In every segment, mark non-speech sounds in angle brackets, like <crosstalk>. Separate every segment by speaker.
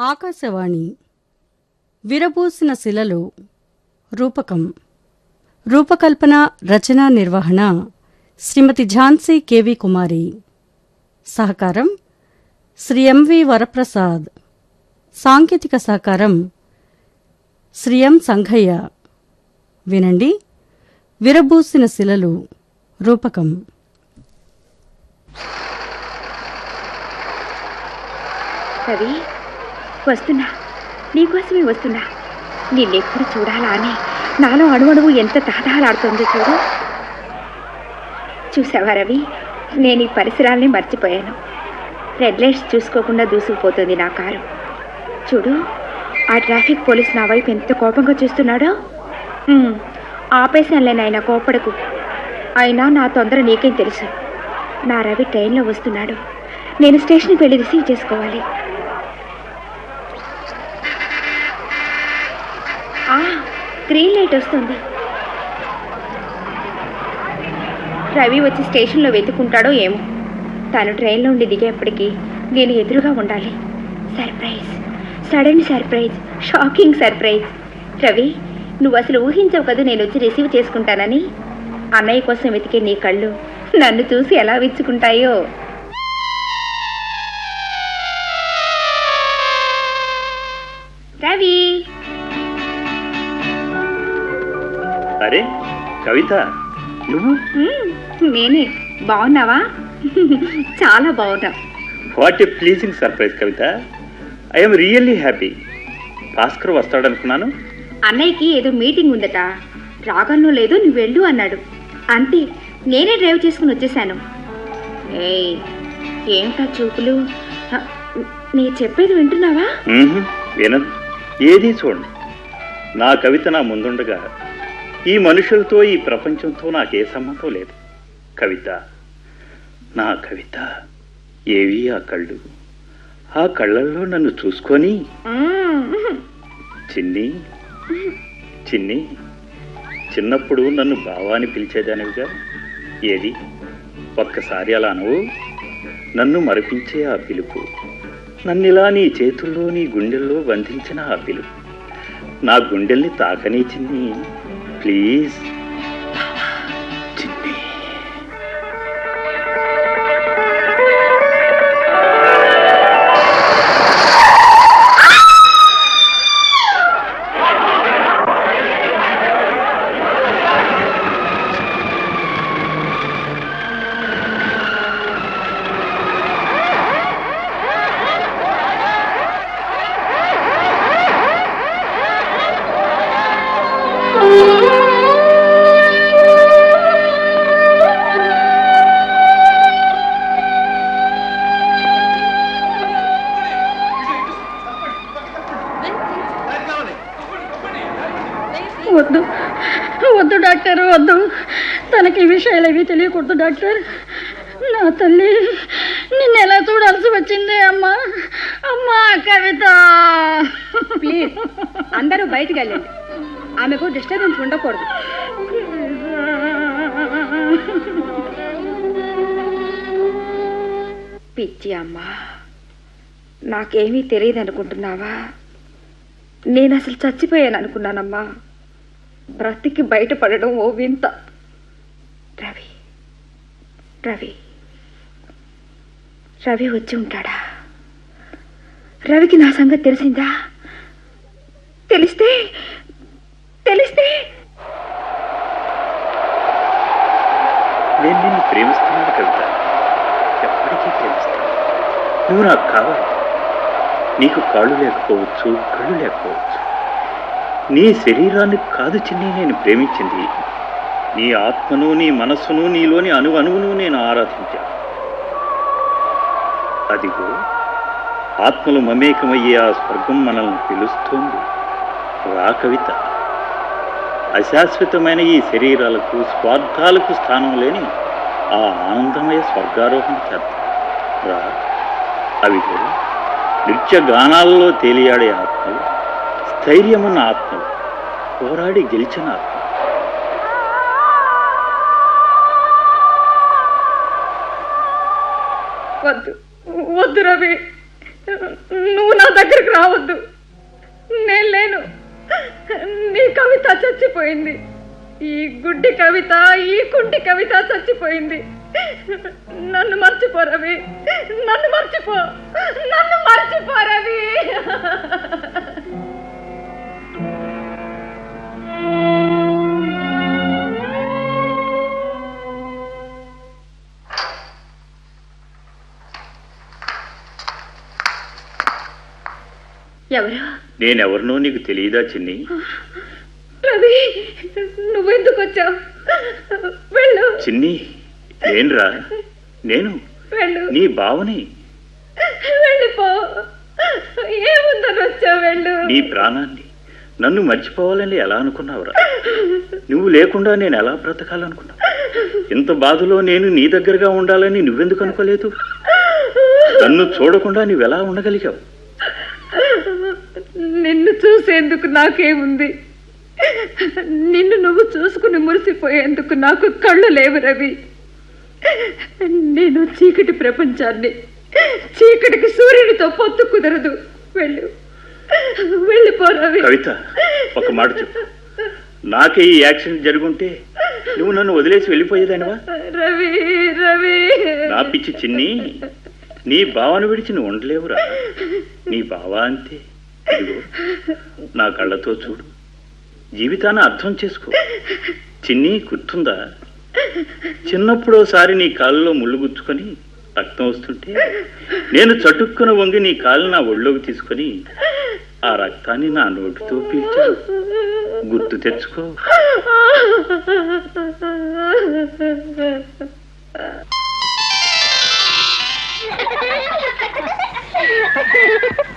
Speaker 1: ఆకాశవాణి విరబూసిన శిలలు రూపకం. రూపకల్పన రచనా నిర్వహణ శ్రీమతి ఝాన్సీ కేవి కుమారి. సహకారం శ్రీ ఎంవి వరప్రసాద్. సాంకేతిక సహకారం శ్రీ ఎం. సంఘయ్య. వినండి విరబూసిన శిలలు రూపకం.
Speaker 2: కవి వస్తున్నా. నీకోసమే వస్తున్నా. నిన్నెప్పుడు చూడాలా అని నాలో అణువణువు ఎంత తహతహలాడుతుందో చూడు. చూసావా రవి? నేను ఈ పరిసరాల్ని మర్చిపోయాను. రెడ్ లైట్స్ చూసుకోకుండా దూసుకుపోతుంది నా కారు. చూడు ఆ ట్రాఫిక్ పోలీస్ నా వైపు ఎంత కోపంగా చూస్తున్నాడో. ఉమ్, ఆపేశానులే నాయన కోపడకు అయినా నా తొందర నీకేం తెలుసు. నా రవి ట్రైన్లో వస్తున్నాడు. నేను స్టేషన్కి వెళ్ళి రిసీవ్ చేసుకోవాలి. గ్రీన్ లైట్ వస్తుంది. రవి వచ్చి స్టేషన్లో వెతుకుంటాడో ఏమో. తను ట్రైన్లో ఉండి దిగేప్పటికీ నేను ఎదురుగా ఉండాలి. Surprise. Sudden surprise. Shocking surprise. Ravi నువ్వు అసలు ఊహించవు కదా నేను వచ్చి రిసీవ్ చేసుకుంటానని? అన్నయ్య కోసం వెతికే నీ కళ్ళు నన్ను చూసి ఎలా విచ్చుకుంటాయో?
Speaker 3: అరే కవిత నువ్వు?
Speaker 2: నేనే. బాగున్నావా? చాలా బాగున్నా.
Speaker 3: What a pleasing surprise Kavitha. I'm really happy Bhaskar వస్తాడనుకున్నాను.
Speaker 2: అన్నయ్యకి ఏదో మీటింగ్ ఉందట. రాగలను లేదో నువ్వు వెళ్ళు అన్నాడు. అంతే నేనే డ్రైవ్ చేసుకుని వచ్చేసాను. ఏయ్ ఏంటా చూపులు? నీ చెప్పేది వింటున్నావా?
Speaker 3: వినదు. ఏదీ చూడండి. నా కవిత నా ముందుండగా ఈ మనుషులతో ఈ ప్రపంచంతో నాకే సంబంధం లేదు. కవిత. నా కవిత. ఏవి ఆ కళ్ళు? ఆ కళ్ళల్లో నన్ను చూసుకొని. చిన్ని. చిన్ని. చిన్నప్పుడు నన్ను బావాని పిలిచేదానివిగా? ఏది? ఒక్కసారి అలా అనవు. నన్ను మరిపించే ఆ పిలుపు. నన్నిలా నీ చేతుల్లో నీ గుండెల్లో బంధించిన ఆ పిలుపు. నా గుండెల్ని తాకనీ చిన్ని. ప్లీజ్
Speaker 1: వద్దు. వద్దు డాక్టర్ వద్దు. తనకి ఈ విషయాలు ఏవి తెలియకూడదు డాక్టర్. నా తల్లి నిన్ను ఎలా చూడాల్సి వచ్చింది అమ్మా? అమ్మా కవిత.
Speaker 2: ప్లీజ్ అందరూ బయటికి వెళ్ళండి. ఆమెకు డిస్టర్బెన్స్ ఉండకూడదు. పిచ్చి అమ్మా నాకేమీ తెలియదు అనుకుంటున్నావా నేను అసలు చచ్చిపోయాను అనుకున్నానమ్మా బ్రతికి బయటపడడం ఓ వింత. రవి రవి రవి వచ్చి ఉంటాడా? రవికి నా సంగతి తెలిసిందా? తెలిస్తే తెలిస్తే.
Speaker 3: నేను నిన్ను ప్రేమిస్తున్నాను కవిత. ఎప్పటికీ ప్రేమిస్తాను. నువ్వు నాకు కావాలి. నీకు కాళ్ళు లేకపోవచ్చు కళ్ళు లేకపోవచ్చు. నీ శరీరాన్ని కాదు చిన్ని నేను ప్రేమించింది. నీ ఆత్మను నీ మనస్సును నీలోని అణు అణువును నేను ఆరాధించాను అదిగో ఆత్మలు మమేకమయ్యే ఆ స్వర్గం మనల్ని పిలుస్తోంది. రా కవిత. అశాశ్వతమైన ఈ శరీరాలకు స్వార్థాలకు స్థానం లేని ఆ ఆనందమయ స్వర్గారోహణ చేద్దాం రా అవిగో నృత్య గానాలలో తేలియాడే ఆత్మలు ధైర్యమన్న ఆత్మ. పోరాడి గెలిచిన ఆత్మ.
Speaker 2: వద్దు వద్దు రవి.
Speaker 4: నువ్వు నా దగ్గరికి రావద్దు. నేను లేను. నీ కవిత చచ్చిపోయింది. ఈ గుడ్డి కవిత ఈ కుంటి కవిత చచ్చిపోయింది. నన్ను మర్చిపో రవి. నన్ను మర్చిపో. నన్ను మర్చిపో రవి. ఎవరు?
Speaker 3: నేనెవరినో నీకు తెలియదా చిన్ని?
Speaker 4: రవి నువ్వెందుకు వచ్చావు? వెళ్ళు.
Speaker 3: చిన్ని నేనురా నేను?
Speaker 4: వెళ్ళు.
Speaker 3: నీ భావని
Speaker 4: వెళ్ళిపో ఏముందని వచ్చావు? వెళ్ళు.
Speaker 3: నీ ప్రాణాన్ని నన్ను మర్చిపోవాలని ఎలా అనుకున్నావురా? నువ్వు లేకుండా నేను ఎలా బ్రతకాలనుకున్నావు? ఇంత బాధలో నేను నీ దగ్గరగా ఉండాలని నువ్వెందుకు అనుకోలేదు? నన్ను చూడకుండా నువ్వెలా ఉండగలిగావు?
Speaker 4: నిన్ను చూసేందుకు నాకేముంది? నిన్ను నువ్వు చూసుకుని మురిసిపోయేందుకు నాకు కళ్ళు లేవు రవి. నేను చీకటి ప్రపంచాన్ని చీకటికి సూర్యుడితో పొత్తు కుదరదు. వెళ్ళు. వెళ్ళిపో రవి.
Speaker 3: కవిత ఒక మాట చెప్పు. నాకే ఈ యాక్సిడెంట్ జరుగుంటే నువ్వు నన్ను వదిలేసి వెళ్ళిపోయేదానివా?
Speaker 4: రవి రవి.
Speaker 3: నా పిచ్చి చిన్ని నీ భావన విడిచి నువ్వు ఉండలేవురా. నీ బావ అంతే. నా కళ్ళతో చూడు. జీవితాన్ని అర్థం చేసుకో. చిన్ని గుర్తుందా? చిన్నప్పుడోసారి నీ కాళ్ళలో ముళ్ళు గుచ్చుకొని రక్తం వస్తుంటే నేను చటుక్కున వంగి నీ కాలు నా ఒళ్ళోకి తీసుకొని ఆ రక్తాన్ని నా నోటితో పీల్చాను. గుర్తు తెచ్చుకో. <laughs>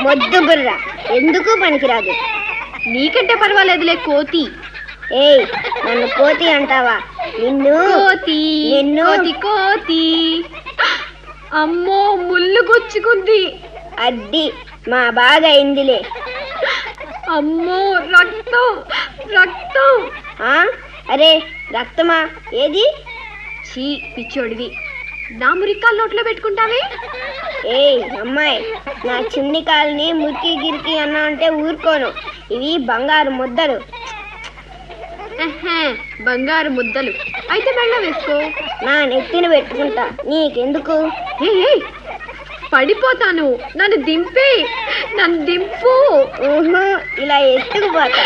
Speaker 5: మొద్దు బుర్ర. ఎందుకు పనికిరాదు.
Speaker 6: నీకంటే పర్వాలేదులే కోతి.
Speaker 5: ఏయ్ నన్ను కోతి అంటావా? నిన్ను
Speaker 6: కోతి
Speaker 5: నిన్ను.
Speaker 6: కోతి కోతి. అమ్మో ముళ్ళు గుచ్చుకుంది.
Speaker 5: అద్ది మా బాగా అయిందిలే.
Speaker 6: అమ్మో రక్తం రక్తం.
Speaker 5: ఆ? అరే రక్తమా? ఏది?
Speaker 6: చీ పిచ్చోడివి. నా మురికాలు నోట్లో పెట్టుకుంటావే?
Speaker 5: ఏయ్ అమ్మాయి నా చిన్ని కాల్ని మురికి గిరికి అన్నా అంటే ఊరుకోను. ఇవి బంగారు ముద్దలు.
Speaker 6: బంగారు ముద్దలు. అయితే మెళ్ళ వేసుకో
Speaker 5: నా నెత్తిన పెట్టుకుంటా. నీకెందుకు?
Speaker 6: పడిపోతాను. నన్ను దింపే. నన్ను దింపు.
Speaker 5: ఇలా ఎత్తుకుపోతా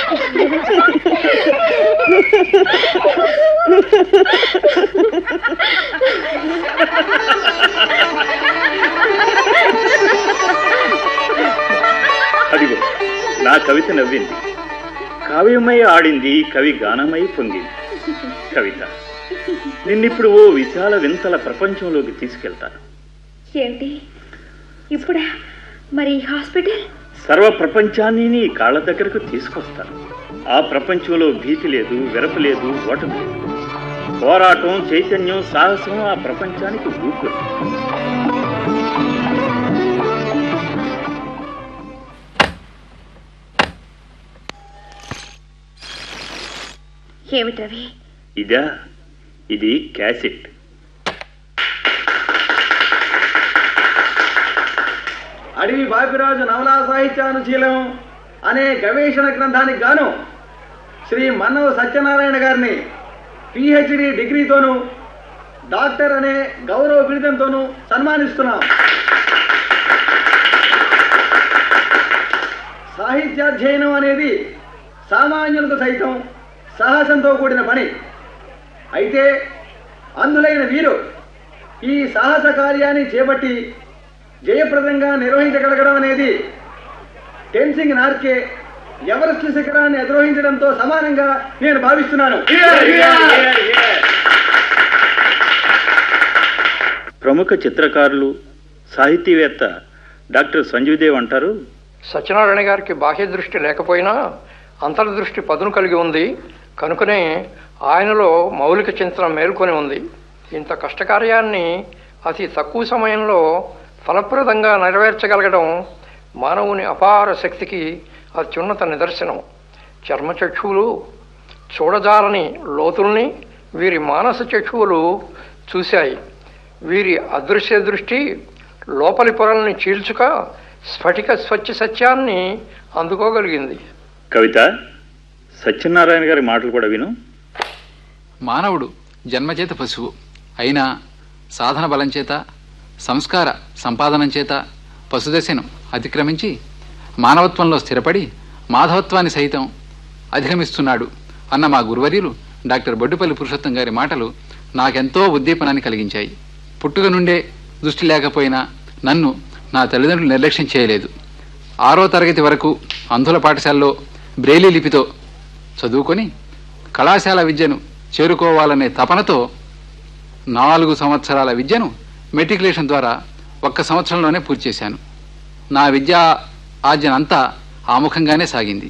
Speaker 3: అదిగో నా కవిత నవ్వింది. కావ్యమై ఆడింది కవి గానమై పొంగింది. కవిత నిన్నిప్పుడు ఓ విశాల వింతల ప్రపంచంలోకి తీసుకెళ్తాను.
Speaker 4: ఏంటి? ఇప్పుడా? మరి హాస్పిటల్?
Speaker 3: సర్వ ప్రపంచాన్ని నీ కాళ్ళ దగ్గరకు తీసుకొస్తాను. ఆ ప్రపంచంలో భీతి లేదు వెరపు లేదు ఓటమి లేదు. పోరాటం చైతన్యం సాహసం ఆ ప్రపంచానికి ఊపిరి
Speaker 4: ఏమిటవి
Speaker 3: ఇదా ఇది క్యాసెట్.
Speaker 7: అడవి బాపిరాజు నవలా సాహిత్యానుశీలం అనే గవేషణ గ్రంథానికి గాను శ్రీ మన్నవ సత్యనారాయణ గారిని పిహెచ్డి డిగ్రీతోనూ డాక్టర్ అనే గౌరవ బిరుదంతోనూ సన్మానిస్తున్నాం. సాహిత్యాధ్యయనం అనేది సామాన్యులకు సైతం సాహసంతో కూడిన పని. అయితే అందులైన వీరు ఈ సాహస కార్యాన్ని చేపట్టి జయప్రదంగా నిర్వహించగలగడం అనేది టెన్సింగ్ నార్కే ఎవరెస్ట్ శిఖరాన్ని అధిరోహించడంతో సమానంగా నేను భావిస్తున్నాను.
Speaker 3: ప్రముఖ చిత్రకారులు సాహితీవేత్త డాక్టర్ సంజీవ్ దేవ్ అంటారు
Speaker 8: సత్యనారాయణ గారికి బాహ్య దృష్టి లేకపోయినా అంతర్దృష్టి పదును కలిగి ఉంది. కనుకనే ఆయనలో మౌలిక చింతన మేల్కొని ఉంది. ఇంత కష్టకార్యాన్ని అతి తక్కువ సమయంలో ఫలప్రదంగా నెరవేర్చగలగడం మానవుని అపార శక్తికి అత్యున్నత నిదర్శనం. చర్మచక్షువులు చూడజాలని లోతుల్ని వీరి మానస చక్షువులు చూశాయి. వీరి అదృశ్య దృష్టి లోపలి పొరల్ని చీల్చుక స్ఫటిక స్వచ్ఛ సత్యాన్ని అందుకోగలిగింది.
Speaker 3: కవిత సత్యనారాయణ గారి మాటలు కూడా విను.
Speaker 9: మానవుడు జన్మచేత పశువు. అయినా సాధన బలం చేత సంస్కార సంపాదనం చేత పశుదశను అతిక్రమించి మానవత్వంలో స్థిరపడి మాధవత్వాన్ని సైతం అధిగమిస్తున్నాడు అన్న మా గురువర్యులు డాక్టర్ బొడ్డుపల్లి పురుషోత్తం గారి మాటలు నాకెంతో ఉద్దీపనాన్ని కలిగించాయి. పుట్టుక నుండే దృష్టి లేకపోయినా నన్ను నా తల్లిదండ్రులు నిర్లక్ష్యం చేయలేదు. ఆరో తరగతి వరకు అంధుల పాఠశాలలో బ్రెయిలీ లిపితో చదువుకొని కళాశాల విద్యను చేరుకోవాలనే తపనతో నాలుగు సంవత్సరాల విద్యను మెట్రికులేషన్ ద్వారా ఒక్క సంవత్సరంలోనే పూర్తి చేశాను. నా విద్యా ఆర్జన అంతా ఆముఖంగానే సాగింది.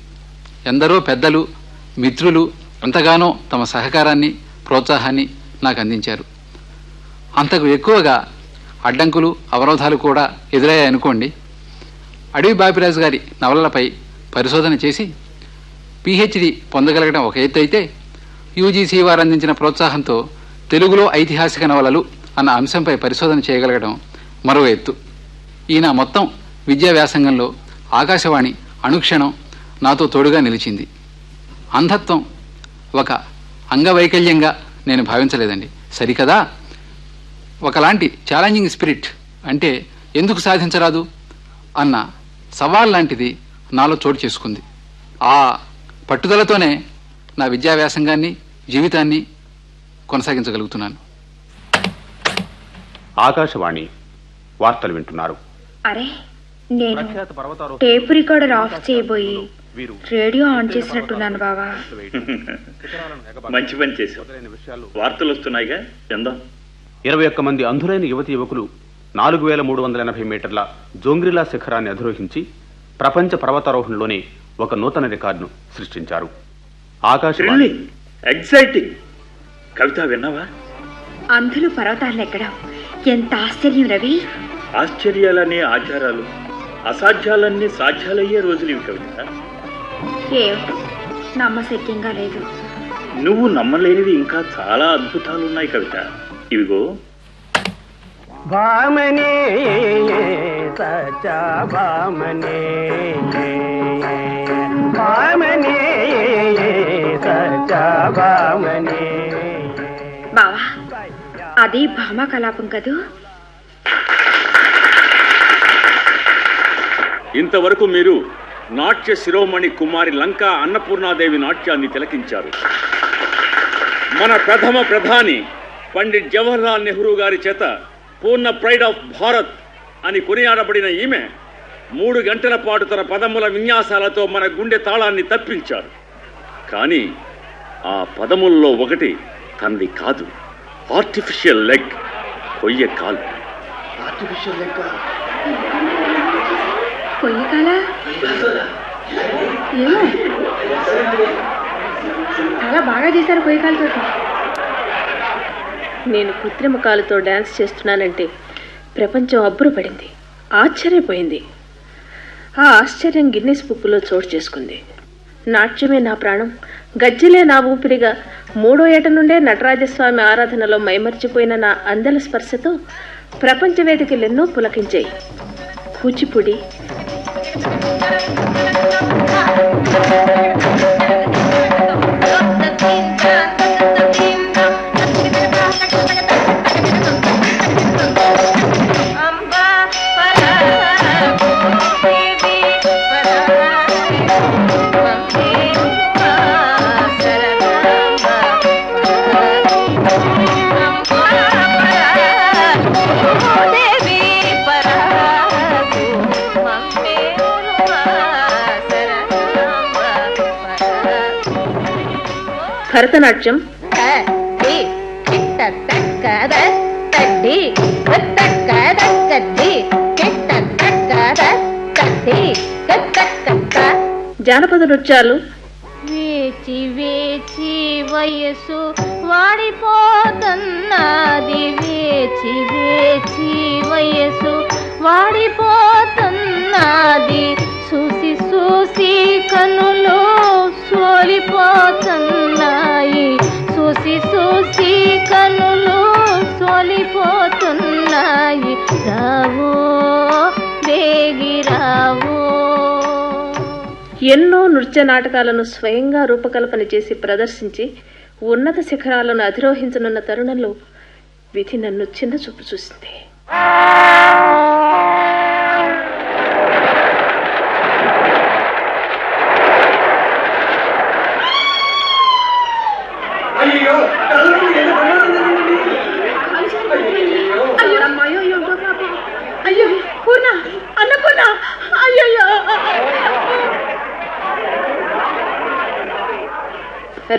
Speaker 9: ఎందరో పెద్దలు మిత్రులు ఎంతగానో తమ సహకారాన్ని ప్రోత్సాహాన్ని నాకు అందించారు. అంతకు ఎక్కువగా అడ్డంకులు అవరోధాలు కూడా ఎదురయ్యాయనుకోండి అడవి బాపిరాజు గారి నవలలపై పరిశోధన చేసి పిహెచ్డి పొందగలగడం ఒక ఎత్తు అయితే యూజీసీ వారు అందించిన ప్రోత్సాహంతో తెలుగులో ఐతిహాసిక నవలలు అన్న అంశంపై పరిశోధన చేయగలగడం మరో ఎత్తు. ఈయన మొత్తం విద్యా వ్యాసంగంలో ఆకాశవాణి అనుక్షణం నాతో తోడుగా నిలిచింది. అంధత్వం ఒక అంగవైకల్యంగా నేను భావించలేదండి. సరికదా? ఒకలాంటి ఛాలెంజింగ్ స్పిరిట్ అంటే ఎందుకు సాధించరాదు? అన్న సవాల్ లాంటిది నాలో చోటు చేసుకుంది. ఆ పట్టుదలతోనే నా విద్యా వ్యాసంగాన్ని జీవితాన్ని కొనసాగించగలుగుతున్నాను.
Speaker 10: ఆకాశవాణి వార్తలు వింటున్నారు.
Speaker 2: అరే నేను టేప్ రికార్డర్ ఆఫ్ చేయబోయి రేడియో ఆన్ చేసినట్టున్నాను బావా.
Speaker 3: మంచి పని చేశావు. వార్తలు వస్తున్నాయిగా? చందా.
Speaker 10: ఇరవై ఒక్క మంది అంధులైన యువతి యువకులు నాలుగు వేల మూడు వందల ఎనభై మీటర్ల జోంగ్రిలా శిఖరాన్ని అధిరోహించి ప్రపంచ పర్వతారోహణలోనే ఒక నూతన రికార్డును సృష్టించారు. ఆకాశవాణి
Speaker 3: ఎగ్జైటింగ్ కవిత విన్నావా?
Speaker 2: అంధులు పర్వతాలను ఎక్కడం. ఎంత ఆశ్చర్యం రవి.
Speaker 3: ఆశ్చర్యాలనే ఆచారాలు అసాధ్యాలన్నీ సాధ్యాలయ్యే రోజులు ఇవి కవిత.
Speaker 2: ఏమిటో నమ్మశక్యంగా లేదు.
Speaker 3: నువ్వు నమ్మలేనివి ఇంకా చాలా అద్భుతాలు ఉన్నాయి కవిత. ఇవిగో.
Speaker 11: భామనే సచా భామనే భామనే సచా భామనే.
Speaker 2: బావా అది భామా కలాపం కదూ?
Speaker 12: ఇంతవరకు మీరు నాట్య శిరోమణి కుమారి లంకా అన్నపూర్ణాదేవి నాట్యాన్ని తిలకించారు. మన ప్రథమ ప్రధాని పండిట్ జవహర్లాల్ నెహ్రూ గారి చేత పూర్ణ ప్రైడ్ ఆఫ్ భారత్ అని కొనియాడబడిన ఈమె మూడు గంటల పాటు తన పదముల విన్యాసాలతో మన గుండె తాళాన్ని తప్పించారు. కానీ ఆ పదముల్లో ఒకటి తనది కాదు. ఆర్టిఫిషియల్ లెగ్ కొయ్య కాలు.
Speaker 7: ఆర్టిఫిషియల్ లెక్క
Speaker 2: కొయ్యకాల ఏమో. చాలా బాగా చేశారు కొయ్యకాలతో
Speaker 13: నేను కృత్రిమ కాలుతో డ్యాన్స్ చేస్తున్నానంటే ప్రపంచం అబ్బురపడింది. ఆశ్చర్యపోయింది. ఆ ఆశ్చర్యం గిన్నెస్ బుక్లో చోటు చేసుకుంది. నాట్యమే నా ప్రాణం. గజ్జలే నా ఊపిరిగా మూడో ఏట నుండే నటరాజస్వామి ఆరాధనలో మైమర్చిపోయిన నా అందల స్పర్శతో ప్రపంచ వేదికలెన్నో పులకించాయి. కూచిపూడి. భరతనాట్యం. జానపద నృత్యాలు.
Speaker 1: వేచి వేచి వయసు వాడిపోతున్నది. వేచి వేచి వయసు వాడిపోతున్నది. చూసి చూసి కనులు సోలిపోతున్నాయి చూసి కనులు సోలిపోతున్నాయి. రావో
Speaker 13: ఎన్నో నృత్య నాటకాలను స్వయంగా రూపకల్పన చేసి ప్రదర్శించి ఉన్నత శిఖరాలను అధిరోహించనున్న తరుణంలో విధి నన్ను చిన్న చూపు చూసింది.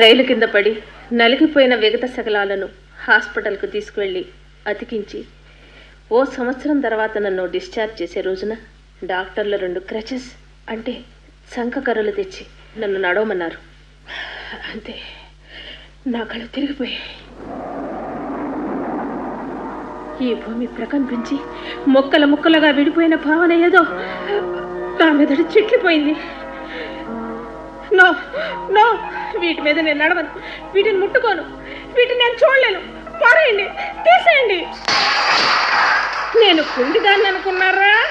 Speaker 13: రైలు కింద పడి నలిగిపోయిన విగత శకలాలను హాస్పిటల్కు తీసుకువెళ్ళి అతికించి ఓ సంవత్సరం తర్వాత నన్ను డిశ్చార్జ్ చేసే రోజున డాక్టర్లు రెండు క్రచెస్ అంటే శంఖకర్రలు తెచ్చి నన్ను నడవమన్నారు. అంతే నా కళ్ళు తిరిగిపోయాయి. ఈ భూమి ప్రకంపించి మొక్కల ముక్కలుగా విడిపోయిన భావన ఏదో నా మెదడు చిట్లిపోయింది నో నో. వీటి మీద నేను నడవను. వీటిని ముట్టుకోను. వీటిని నేను చూడలేను. పారేయండి తీసేయండి. నేను కుండిదాన్ని అనుకున్నారా?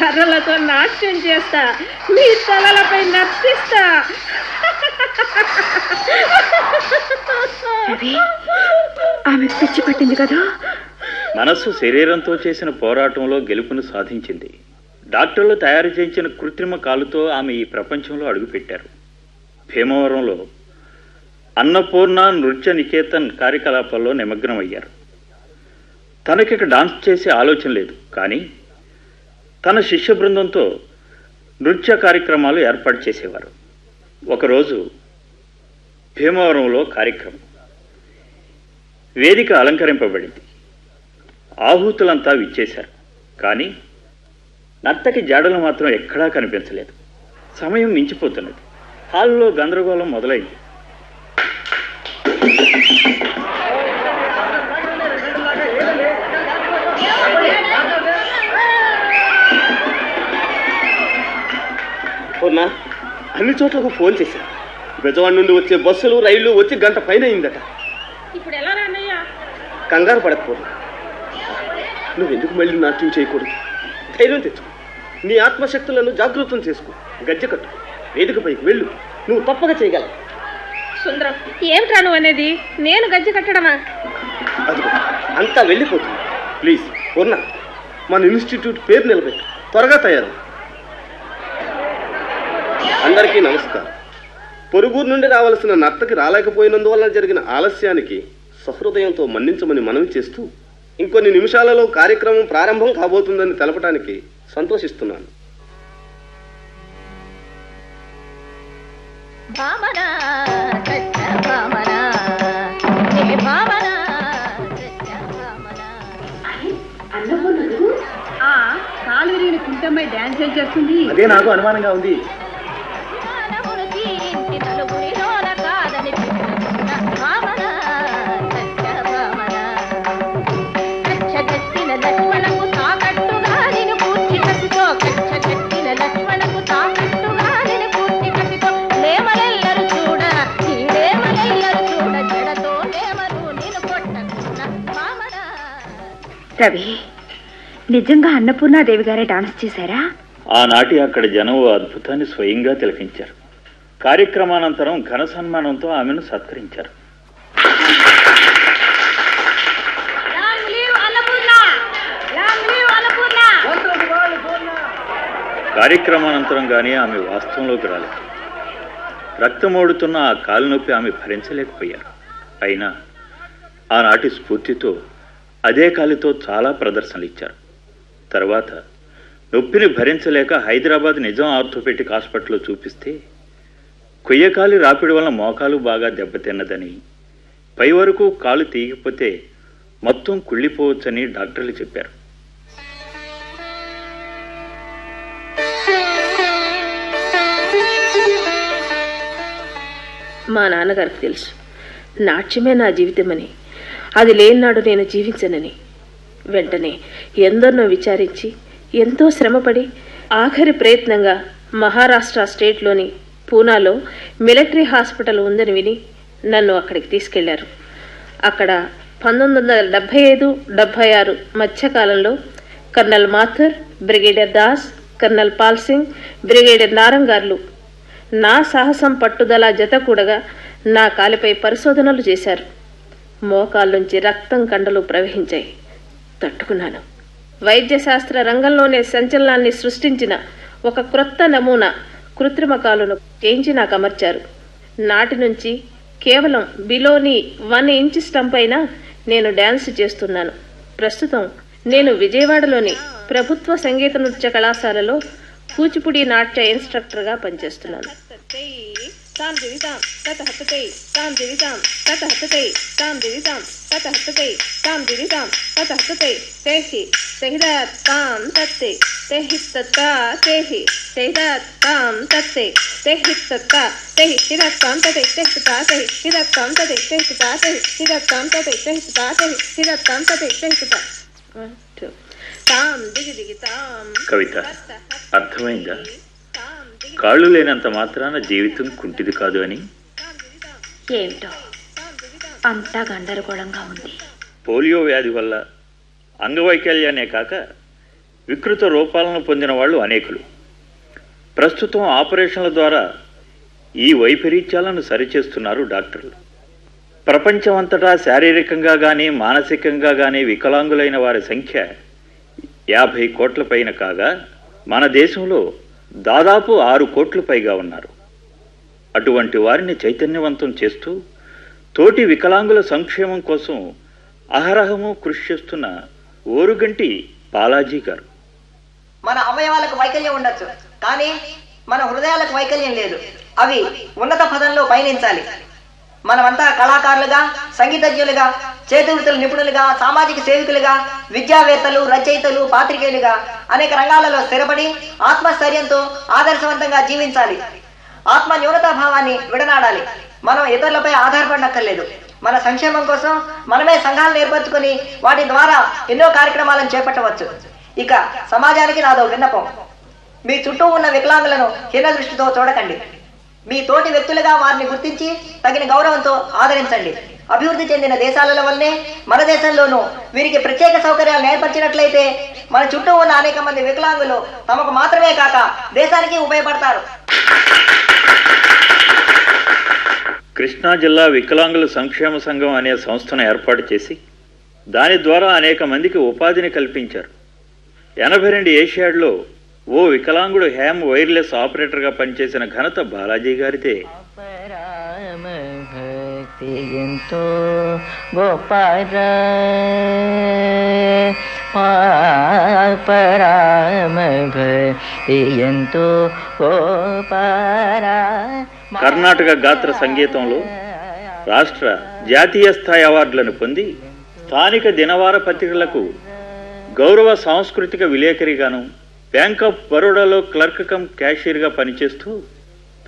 Speaker 13: కర్రలతో నాట్యం చేస్తా. మీ తలలపై నర్తిస్తా.
Speaker 2: ఆమె పిచ్చి పట్టింది కదా?
Speaker 3: మనస్సు శరీరంతో చేసిన పోరాటంలో గెలుపును సాధించింది. డాక్టర్లు తయారు చేయించిన కృత్రిమ కాలుతో ఆమె ఈ ప్రపంచంలో అడుగుపెట్టారు. భీమవరంలో అన్నపూర్ణ నృత్య నికేతన్ కార్యకలాపాల్లో నిమగ్నమయ్యారు. తనకిక డాన్స్ చేసే ఆలోచన లేదు కానీ తన శిష్య బృందంతో నృత్య కార్యక్రమాలు ఏర్పాటు చేసేవారు. ఒకరోజు భీమవరంలో కార్యక్రమం. వేదిక అలంకరింపబడింది. ఆహూతులంతా విచ్చేశారు. కానీ నర్తకి జాడలు మాత్రం ఎక్కడా కనిపించలేదు. సమయం మించిపోతున్నది. హాల్లో గందరగోళం మొదలైంది.
Speaker 1: పూర్ణ అన్ని చోట్లకు ఫోన్ చేశాను. బెజవాడ నుండి వచ్చే బస్సులు రైళ్ళు వచ్చి గంట పైన అయిందట
Speaker 13: ఇప్పుడు ఎలా రానయ్యా?
Speaker 1: కంగారు పడక పూర్ణ. నువ్వెందుకు మళ్ళీ నాట్యం చేయకూడదు? ధైర్యం తెచ్చుకో. నీ ఆత్మశక్తులను జాగృతం చేసుకో. గజ్జె కట్టు వేదికపైకి వెళ్ళు. నువ్వు తప్పక చేయగలవు
Speaker 13: సుందరం ఏమిట్రా నువ్వు అనేది? నేను గజ్జి కట్టడమా?
Speaker 1: అదిగో అంతా వెళ్ళిపోతుంది. ప్లీజ్ పూర్ణ మన ఇన్స్టిట్యూట్ పేరు నిలబెట్టు. త్వరగా తయారు. అందరికీ నమస్కారం. పొరుగురు నుండి రావాల్సిన నర్తకి రాలేకపోయినందువల్ల జరిగిన ఆలస్యానికి సహృదయంతో మన్నించమని మనవి చేస్తూ ఇంకొన్ని నిమిషాలలో కార్యక్రమం ప్రారంభం కాబోతుందని తెలపడానికి సంతోషిస్తున్నాను.
Speaker 7: కాలు విరిగిన కుంటమ్మై డాన్స్ ఏం చేస్తుంది?
Speaker 1: అదే నాకు అనుమానంగా ఉంది.
Speaker 2: రవి నిజంగా అన్నపూర్ణాదేవి గారే డాన్స్ చేశారా?
Speaker 3: ఆనాటి అక్కడ జనం ఓ అద్భుతాన్ని స్వయంగా తిలకించారు. కార్యక్రమానంతరం ఘన సన్మానంతో ఆమెను సత్కరించారు. కార్యక్రమానంతరం కానీ ఆమె వాస్తవంలోకి రాలేదు. రక్తమోడుతున్న ఆ కాలు నొప్పి ఆమె భరించలేకపోయారు. అయినా ఆనాటి స్ఫూర్తితో అదే కాలితో చాలా ప్రదర్శనలు ఇచ్చారు తర్వాత నొప్పిని భరించలేక హైదరాబాద్ నిజాం ఆర్థోపెటిక్ హాస్పిటల్లో చూపిస్తే కొయ్యకాలి రాపిడి వల్ల మోకాలు బాగా దెబ్బతిన్నదని పై వరకు కాలు తీగిపోతే మొత్తం కుళ్ళిపోవచ్చని డాక్టర్లు చెప్పారు.
Speaker 13: మా నాన్నగారికి తెలుసు. నాట్యమే నా జీవితమని అది లేనినాడు నేను జీవించనని. వెంటనే ఎందరినో విచారించి ఎంతో శ్రమపడి ఆఖరి ప్రయత్నంగా మహారాష్ట్ర స్టేట్లోని పూనాలో మిలిటరీ హాస్పిటల్ ఉందని విని నన్ను అక్కడికి తీసుకెళ్ళారు. అక్కడ పంతొమ్మిది వందల డెబ్భై ఐదు డెబ్భై ఆరు మధ్యకాలంలో colonel Mathur brigadier Das colonel Paul Singh brigadier నారంగార్లు నా సాహసం పట్టుదల జత కూడగా నా కాలిపై పరిశోధనలు చేశారు. మోకాళ్ళుంచి రక్తం కండలు ప్రవహించాయి. తట్టుకున్నాను. వైద్యశాస్త్ర రంగంలోనే సంచలనాన్ని సృష్టించిన ఒక క్రొత్త నమూనా కృత్రిమ కాలును చేయించి నాకు అమర్చారు. నాటి నుంచి కేవలం బిలోని వన్ ఇంచ్ స్టంప్ అయినా నేను డ్యాన్స్ చేస్తున్నాను. ప్రస్తుతం నేను విజయవాడలోని ప్రభుత్వ సంగీత నృత్య కళాశాలలో కూచిపూడి నాట్య ఇన్స్ట్రక్టర్గా పనిచేస్తున్నాను. 三十三、七十四、三十三、七十四、三十三、七十四、三十三、七十四、तेहि ताम तत्ते तेहि तत्ता तेहि तेहिरत ताम तत्ते तेहि तत्ता तेहि हिरत ताम तत्ते तेहि तत्ता तेहि हिरत ताम तत्ते तेहि तत्ता तेहि हिरत ताम तत्ते तेहि तत्ता ताम तत्ते
Speaker 3: ताम ताम కాళ్ళు లేనంత మాత్రాన జీవితం కుంటిది కాదు అని?
Speaker 2: ఏమిటో? అంతా గందరగోళంగా ఉంది.
Speaker 3: పోలియో వ్యాధి వల్ల అంగవైకల్యాన్నే కాక వికృత రూపాలను పొందిన వాళ్ళు అనేకులు. ప్రస్తుతం ఆపరేషన్ల ద్వారా ఈ వైపరీత్యాలను సరిచేస్తున్నారు డాక్టర్లు. ప్రపంచమంతటా శారీరకంగా కానీ మానసికంగా కానీ వికలాంగులైన వారి సంఖ్య యాభై కోట్ల పైన కాగా మన దేశంలో దాదాపు ఆరు కోట్లు పైగా ఉన్నారు. అటువంటి వారిని చైతన్యవంతం చేస్తూ తోటి వికలాంగుల సంక్షేమం కోసం అహరహము కృషి చేస్తున్న ఓరుగంటి బాలాజీ గారు.
Speaker 14: మన అవయవాలకు వైకల్యం ఉండొచ్చు కానీ మన హృదయాలకు వైకల్యం లేదు. అవి ఉన్నత పదంలో పయనించాలి. మనమంతా కళాకారులుగా సంగీతజ్ఞులుగా చేతివృత్తుల నిపుణులుగా సామాజిక సేవకులుగా విద్యావేత్తలు రచయితలు పాత్రికేయులుగా అనేక రంగాలలో స్థిరపడి ఆత్మస్థైర్యంతో ఆదర్శవంతంగా జీవించాలి. ఆత్మ న్యూనతా భావాన్ని విడనాడాలి. మనం ఇతరులపై ఆధారపడనక్కర్లేదు. మన సంక్షేమం కోసం మనమే సంఘాలను ఏర్పరచుకొని వాటి ద్వారా ఎన్నో కార్యక్రమాలను చేపట్టవచ్చు. ఇక సమాజానికి నాదో విన్నపం. మీ చుట్టూ ఉన్న వికలాంగులను హీన దృష్టితో చూడకండి. మీ తోటి వ్యక్తులుగా వారిని గుర్తించి తగిన గౌరవంతో ఆదరించండి. అభివృద్ధి చెందిన దేశాలలో వల్లనే మన దేశంలోనూ వీరికి ప్రత్యేక సౌకర్యాలు ఏర్పరిచినట్లయితే మన చుట్టూ ఉన్న అనేక మంది వికలాంగులు తమకు మాత్రమే కాక దేశానికి ఉపయోగపడతారు.
Speaker 3: కృష్ణా జిల్లా వికలాంగుల సంక్షేమ సంఘం అనే సంస్థను ఏర్పాటు చేసి దాని ద్వారా అనేక మందికి ఉపాధిని కల్పించారు. ఎనభై రెండు ఏషియాడ్లో ఓ వికలాంగుడు హ్యామ్ వైర్లెస్ ఆపరేటర్గా పనిచేసిన ఘనత బాలాజీ గారిదే.
Speaker 15: ఎంతో గోపార పరామ ఎంతో గోపారా
Speaker 3: కర్ణాటక గాత్ర సంగీతంలో రాష్ట్ర జాతీయ స్థాయి అవార్డులను పొంది స్థానిక దినవార పత్రికలకు గౌరవ సాంస్కృతిక విలేకరిగాను బ్యాంక్ ఆఫ్ బరోడాలో క్లర్క్ కమ్ క్యాషియర్గా పనిచేస్తూ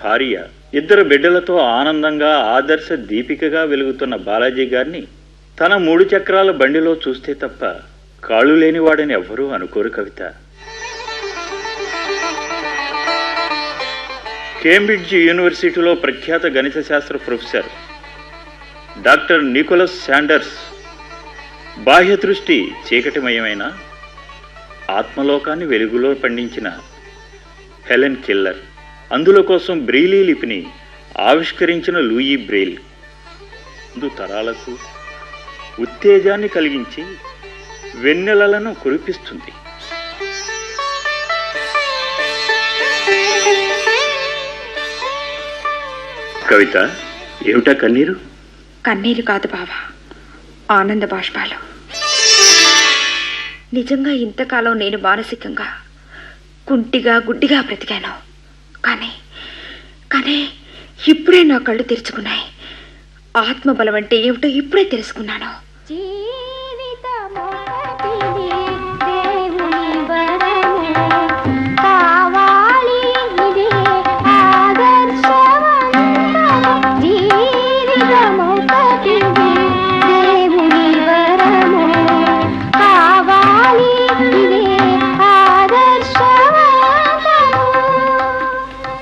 Speaker 3: భార్య ఇద్దరు బిడ్డలతో ఆనందంగా ఆదర్శ దీపికగా వెలుగుతున్న బాలాజీ గారిని తన మూడు చక్రాల బండిలో చూస్తే తప్ప కాళ్ళు లేనివాడని ఎవ్వరూ అనుకోరు కవిత. కేంబ్రిడ్జ్ యూనివర్సిటీలో ప్రఖ్యాత గణిత శాస్త్ర ప్రొఫెసర్ డాక్టర్ నికోలస్ శాండర్స్ బాహ్య దృష్టి చీకటిమయమైన ఆత్మలోకాన్ని వెలుగులో పండించిన హెలెన్ కిల్లర్. అందులో కోసం బ్రెయిలీ లిపిని ఆవిష్కరించిన లూయి బ్రెయిల్. ముందు తరాలకు ఉత్తేజాన్ని కలిగించి వెన్నెలలను కురిపిస్తుంది. కవిత ఏమిటా కన్నీరు?
Speaker 2: కన్నీరు కాదు బావా ఆనంద బాష్పాలు. నిజంగా ఇంతకాలం నేను మానసికంగా కుంటిగా గుడ్డిగా బ్రతికాను. కానీ ఇప్పుడే నా కళ్ళు తెరుచుకున్నాయి. ఆత్మబలం అంటే ఏమిటో ఇప్పుడే తెలుసుకున్నాను.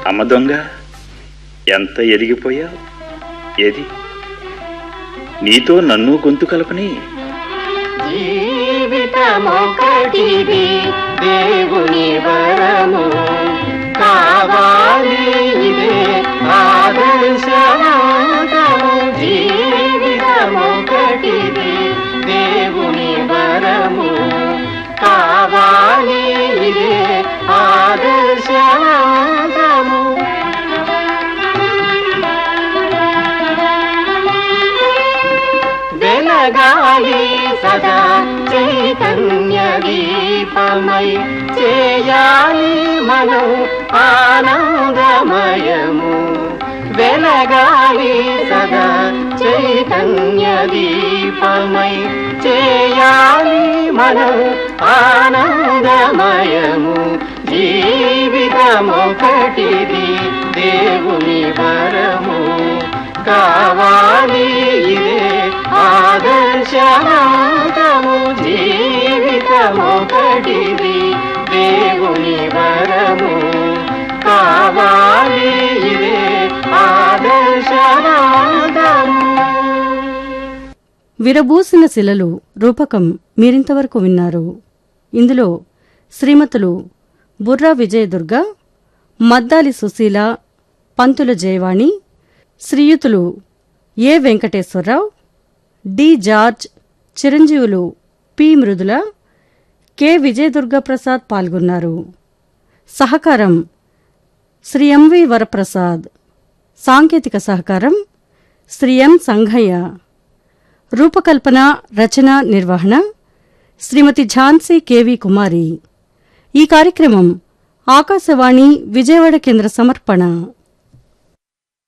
Speaker 3: అమ్మ దొంగ. ఎంత ఎదిగిపోయావు ఏది నీతో నన్ను గొంతు కలపని.
Speaker 15: జీవితమొక
Speaker 16: దేవుని వరము. కావాలి ఇదే ఆదర్శవంతము జీవితమొకటిది ఆనందమయము వెలగాలి సదా చైతన్య దీపమై. చేయాలి మనం ఆనందమయము. జీవితమొకటిది దేవుని వరము. కావాలి ఇదే ఆదర్శవంతము. జీవితమొకటిది దేవుని వరము. కావాలి ఇదే
Speaker 17: విరబూసిన శిలలు రూపకం మీరింతవరకు విన్నారు. ఇందులో శ్రీమతులు బుర్రా విజయదుర్గ మద్దాలి సుశీల పంతుల జయవాణి శ్రీయుతులు ఏ వెంకటేశ్వరరావు డి జార్జ్ చిరంజీవులు పి మృదుల కె. విజయ దుర్గాప్రసాద్ పాల్గొన్నారు. సహకారం శ్రీ ఎంవి వరప్రసాద్. సాంకేతిక సహకారం శ్రీ ఎం. సంఘయ్య. రూపకల్పన రచన నిర్వహణ శ్రీమతి ఝాన్సీ కెవి కుమారి. ఈ కార్యక్రమం ఆకాశవాణి విజయవాడ కేంద్ర సమర్పణ.